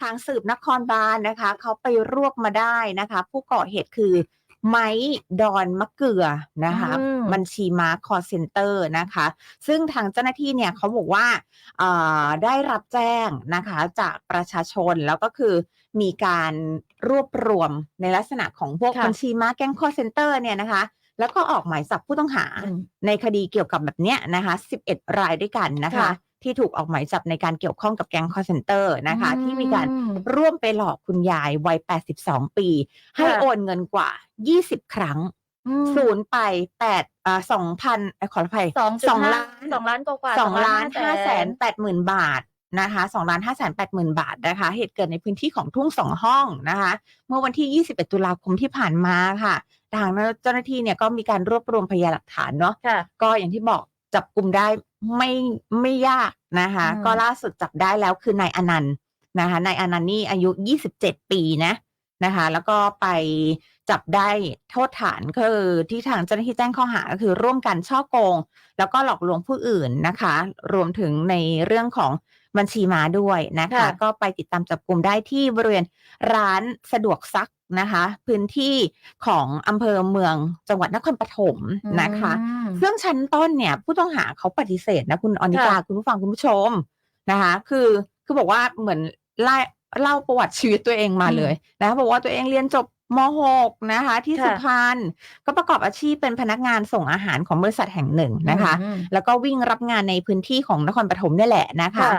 ทางสืบนครบาลนะคะเขาไปรวบมาได้นะคะ ผู้ก่อเหตุคือไม้ดอนมะเกลือนะคะอืมบัญชีม้าคอเซ็นเตอร์นะคะ ซึ่งทางเจ้าหน้าที่เนี่ยเขาบอกว่าเอ่อได้รับแจ้งนะคะจากประชาชนแล้วก็คือมีการรวบรวมในลักษณะของพวกค่ะบัญชีม้าแก๊งคอเซ็นเตอร์เนี่ยนะคะแล้วก็ออกหมายจับผู้ต้องหาอืมในคดีเกี่ยวกับแบบเนี้ยนะคะ 11 รายด้วยกันนะคะค่ะ ที่ถูกออกหมายจับในการเกี่ยวข้องกับแก๊งคอเซ็นเตอร์นะคะอืมที่มีการร่วมไปหลอกคุณยายวัย 82 ปี ให้ค่ะโอนเงินกว่า 20 ครั้งอืมศูนย์ไป8อ่า2,000ขออภัยสองจุดสองห้ล้านสองล้านกว่าๆสองล้านห้าแสน500,000แปดหมื่นบาทนะคะสองล้านห้าแสนแปดหมื่นบาทนะคะ เหตุเกิดในพื้นที่ของทุ่งสองห้องนะคะ เมื่อวันที่21ตุลาคมที่ผ่านมาค่ะ ทางเจ้าหน้าที่เนี่ยก็มีการรวบรวมพยานหลักฐานเนาะค่ะก็อย่างที่บอกจับกลุ่มได้ ไม่ไม่ยากนะคะอืมก็ล่าสุดจับได้แล้วคือนายอนันต์นะคะนายอนันต์นี่อายุ 27 ปีนะนะคะ แล้วก็ไปจับได้โทษฐานก็คือที่ทางเจ้าหน้าที่แจ้งข้อหาก็คือร่วมกันช่อโกง แล้วก็หลอกลวงผู้อื่นนะคะ รวมถึงในเรื่องของ บัญชีม้าด้วยนะคะ ค่ะ ก็ไปติดตามจับกลุ่มได้ที่บริเวณร้านสะดวกซักนะคะ พื้นที่ของอำเภอเมืองจังหวัดนครปฐมนะคะ อืมซึ่งชั้นต้นเนี่ยผู้ต้องหาเขาปฏิเสธนะคุณอนิกาค่ะ คุณผู้ฟังคุณผู้ชมนะคะ คือคือบอกว่าเหมือนไล่เล่าประวัติชีวิตตัวเองมาเลยนะคะบอกว่าตัวเองเรียนจบ ม .6 นะคะ ที่ค่ะ สุพรรณก็ประกอบอาชีพเป็นพนักงานส่งอาหารของบริษัทแห่งหนึ่งนะคะ อืมแล้วก็วิ่งรับงานในพื้นที่ของนครปฐมนี่แหละนะคะค่ะ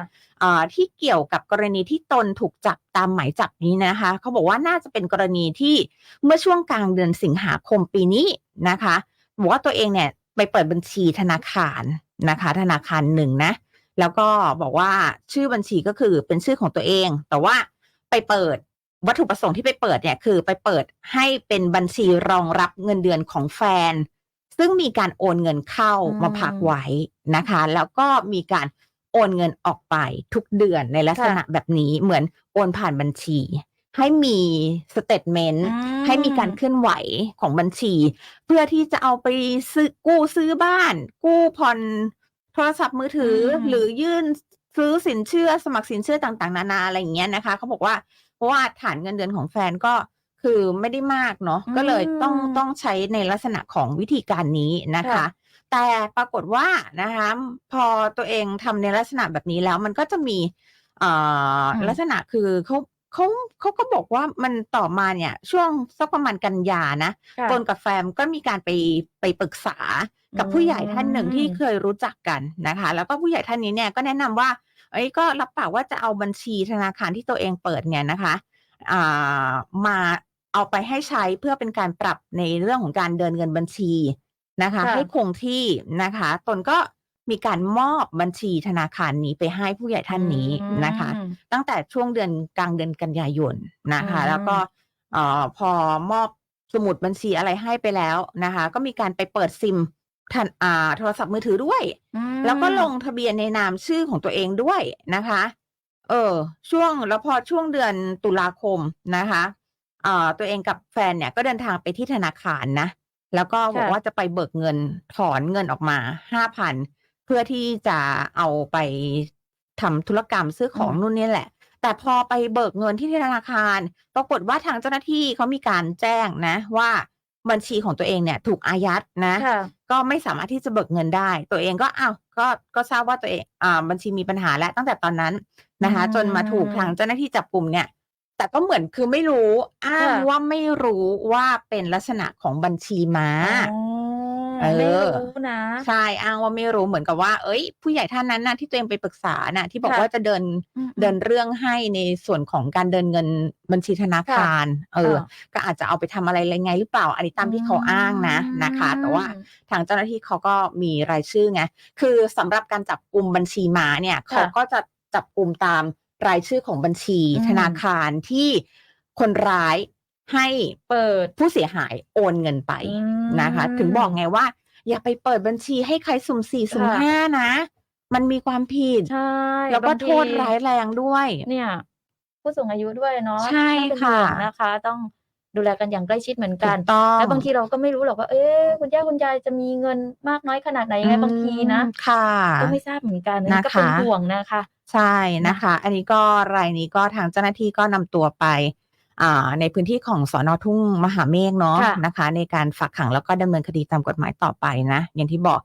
อ่าที่เกี่ยวกับกรณีที่ตนถูกจับตามหมายจับนี้นะคะ เขาบอกว่าน่าจะเป็นกรณีที่เมื่อช่วงกลางเดือนสิงหาคมปีนี้นะคะบอกว่าตัวเองเนี่ยไปเปิดบัญชีธนาคารนะคะ ธนาคารหนึ่งนะ แล้วก็บอกว่าชื่อบัญชีก็คือเป็นชื่อของตัวเอง แต่ว่าไปเปิด วัตถุประสงค์ที่ไปเปิดเนี่ยคือไปเปิดให้เป็นบัญชีรองรับเงินเดือนของแฟน ซึ่งมีการโอนเงินเข้าอืมมาพักไว้นะคะ แล้วก็มีการโอนเงินออกไปทุกเดือนในลักษณะแบบนี้เหมือนโอนผ่านบัญชี ให้มีสเตทเมนต์อืมให้มีการเคลื่อนไหวของบัญชี เพื่อที่จะเอาไปซื้อกู้ซื้อบ้าน กู้ผ่อนโทรศัพท์มือถืออมหรือยื่นซื้อสินเชื่อสมัครสินเชื่อต่าง ๆ นานาอะไรอย่างเงี้ยนะคะเขาบอกว่าเพ ราะว่าฐานเงินเดือนของแฟนก็คือไม่ได้มากเนาะก็เลยต้องอืมต้องใช้ในลักษณะของวิธีการนี้นะคะค่ะแต่ปรากฏว่านะคะพอตัวเองทำในลักษณะแบบนี้แล้วมันก็จะมีเอ่ออืมลักษณะคือเขาเขาเขาก็บอกว่ามันต่อมาเนี่ยช่วงสักประมาณกันยานะค่ะตนกับแฟมก็มีการไปไปปรึกษากับอืมผู้ใหญ่ท่านหนึ่งที่เคยรู้จักกันนะคะ แล้วก็ผู้ใหญ่ท่านนี้เนี่ยก็แนะนำว่า เอ้ยก็รับปากว่าจะเอาบัญชีธนาคารที่ตัวเองเปิดเนี่ยนะคะอ่ามาเอาไปให้ใช้เพื่อเป็นการปรับในเรื่องของการเดินเงินบัญชีนะคะค่ะให้คงที่นะคะ ตนก็มีการมอบบัญชีธนาคารนี้ไปให้ผู้ใหญ่ท่านนี้นะคะอืมตั้งแต่ช่วงเดือนกลางเดือนกันยายนนะคะอืมแล้วก็เอ่อพอมอบสมุดบัญชีอะไรให้ไปแล้วนะคะ ก็มีการไปเปิดซิม ทันอ่าโทรศัพท์มือถือด้วยอืมแล้วก็ลงทะเบียนในนามชื่อของตัวเองด้วยนะคะ เออ ช่วงแล้วพอช่วงเดือนตุลาคมนะคะเอ่อตัวเองกับแฟนเนี่ยก็เดินทางไปที่ธนาคารนะ แล้วก็บอกค่ะว่าจะไปเบิกเงินถอนเงินออกมาห้าพันเพื่อที่จะเอาไปทำธุรกรรมซื้อของนู่นนี่แหละ แต่พอไปเบิกเงินที่ธนาคาร ปรากฏว่าทางเจ้าหน้าที่เขามีการแจ้งนะว่า บัญชีของตัวเองเนี่ยถูกอายัดนะ ค่ะ ก็ไม่สามารถที่จะเบิกเงินได้ ตัวเองก็อ้าวก็ก็ทราบว่าตัวเองอ่าบัญชีมีปัญหาแล้วตั้งแต่ตอนนั้นนะคะ อืมจนมาถูกทางเจ้าหน้าที่จับกลุ่มเนี่ย แต่ก็เหมือนคือไม่รู้อ้างค่ะ ว่าไม่รู้ว่าเป็นลักษณะของบัญชีม้า อ๋อเออ ไม่รู้นะ ใช่อ้างว่าไม่รู้เหมือนกับว่า เอ้ย ผู้ใหญ่ท่านนั้นน่ะที่ตัวเองไปปรึกษาน่ะ ที่บอกค่ะว่าจะเดินอืมเดินเรื่องให้ในส่วนของการเดินเงินบัญชีธนาคาร เออค่ะก็อาจจะเอาไปทำอะไรอะไรไงหรือเปล่า อันนี้ตามที่เขาอ้างนะนะคะ แต่ว่าอืมทางเจ้าหน้าที่เขาก็มีรายชื่อไงคือสำหรับการจับกลุ่มบัญชีม้าเนี่ยค่ะเขาก็จะจับกลุ่มตามรายชื่อของบัญชีอืมธนาคารที่คนร้ายให้เปิดผู้เสียหายโอนเงินไปอืมนะคะ ถึงบอกไงว่า อย่าไปเปิดบัญชีให้ใครสุ่มสี่สุ่มค่ะ ห้านะ มันมีความผิด ใช่แล้วก็บางทีโทษร้ายแรงด้วย เนี่ย ผู้สูงอายุด้วยเนาะใช่น่าเป็นค่ะห่วงนะคะ ต้องดูแลกันอย่างใกล้ชิดเหมือนกัน ถูต้องแล้วบางทีเราก็ไม่รู้หรอกว่า เอ๊ะคุณย่าคุณยายจะมีเงินมากน้อยขนาดไหนยังไงบางทีนะ อืมค่ะ ก็ไม่ทราบเหมือนกันนะคะก็เป็นห่วงนะคะ ใช่นะคะ อันนี้ก็รายนี้ก็ทางเจ้าหน้าที่ก็นำตัวไปอ่า ในพื้นที่ของสอนอทุ่งมหาเมฆเนาะค่ะ นะคะ ในการฝากขังแล้วก็ดำเนินคดีตามกฎหมายต่อไปนะ อย่างที่บอก